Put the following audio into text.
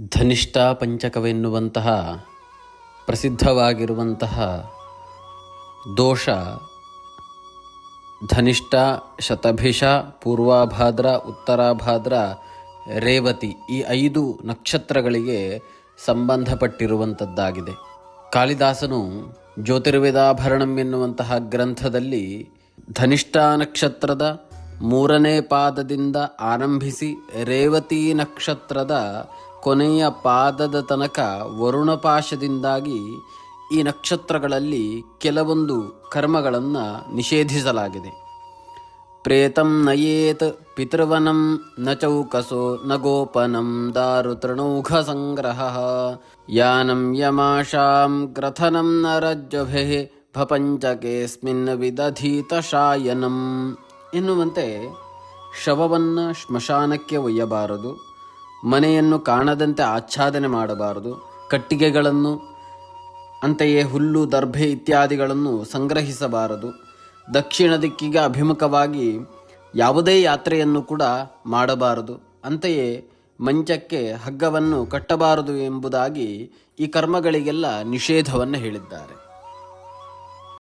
ಧನಿಷ್ಠ ಪಂಚಕವೆನ್ನುವಂತಹ ಪ್ರಸಿದ್ಧವಾಗಿರುವಂತಹ ದೋಷ, ಧನಿಷ್ಠ, ಶತಭಿಷ, ಪೂರ್ವಾಭಾದ್ರ, ಉತ್ತರಾಭಾದ್ರ, ರೇವತಿ ಈ ಐದು ನಕ್ಷತ್ರಗಳಿಗೆ ಸಂಬಂಧಪಟ್ಟಿರುವಂಥದ್ದಾಗಿದೆ. ಕಾಳಿದಾಸನು ಜ್ಯೋತಿರ್ವೇದಾಭರಣಂ ಎನ್ನುವಂತಹ ಗ್ರಂಥದಲ್ಲಿ ಧನಿಷ್ಠ ನಕ್ಷತ್ರದ ಮೂರನೇ ಪಾದದಿಂದ ಆರಂಭಿಸಿ ರೇವತಿ ನಕ್ಷತ್ರದ ಕೊನೆಯ ಪಾದದ ತನಕ ವರುಣಪಾಶದಿಂದಾಗಿ ಈ ನಕ್ಷತ್ರಗಳಲ್ಲಿ ಕೆಲವೊಂದು ಕರ್ಮಗಳನ್ನು ನಿಷೇಧಿಸಲಾಗಿದೆ. ಪ್ರೇತಂ ನಯೇತ್ ಪಿತೃವನಂ ನ ಚೌಕಸೋ ನ ಗೋಪನಂ ದಾರು ತೃಣೌಘ ಸಂಗ್ರಹ ಯಾನಂ ಯಮಾಶಾಂ ಗ್ರಥನಂ ನ ರಜ್ಜಭೆ ಭಪಂಚಕೇಸ್ಮಿನ್ ವಿದಧೀತ ಶಾಯನಂ ಎನ್ನುವಂತೆ ಶವವನ್ನು ಶ್ಮಶಾನಕ್ಕೆ ಒಯ್ಯಬಾರದು. ಮನೆಯನ್ನು ಕಾಣದಂತೆ ಆಚ್ಛಾದನೆ ಮಾಡಬಾರದು. ಕಟ್ಟಿಗೆಗಳನ್ನು, ಅಂತೆಯೇ ಹುಲ್ಲು, ದರ್ಭೆ ಇತ್ಯಾದಿಗಳನ್ನು ಸಂಗ್ರಹಿಸಬಾರದು. ದಕ್ಷಿಣ ದಿಕ್ಕಿಗೆ ಅಭಿಮುಖವಾಗಿ ಯಾವುದೇ ಯಾತ್ರೆಯನ್ನು ಕೂಡ ಮಾಡಬಾರದು. ಅಂತೆಯೇ ಮಂಚಕ್ಕೆ ಹಗ್ಗವನ್ನು ಕಟ್ಟಬಾರದು ಎಂಬುದಾಗಿ ಈ ಕರ್ಮಗಳಿಗೆಲ್ಲ ನಿಷೇಧವನ್ನು ಹೇಳಿದ್ದಾರೆ.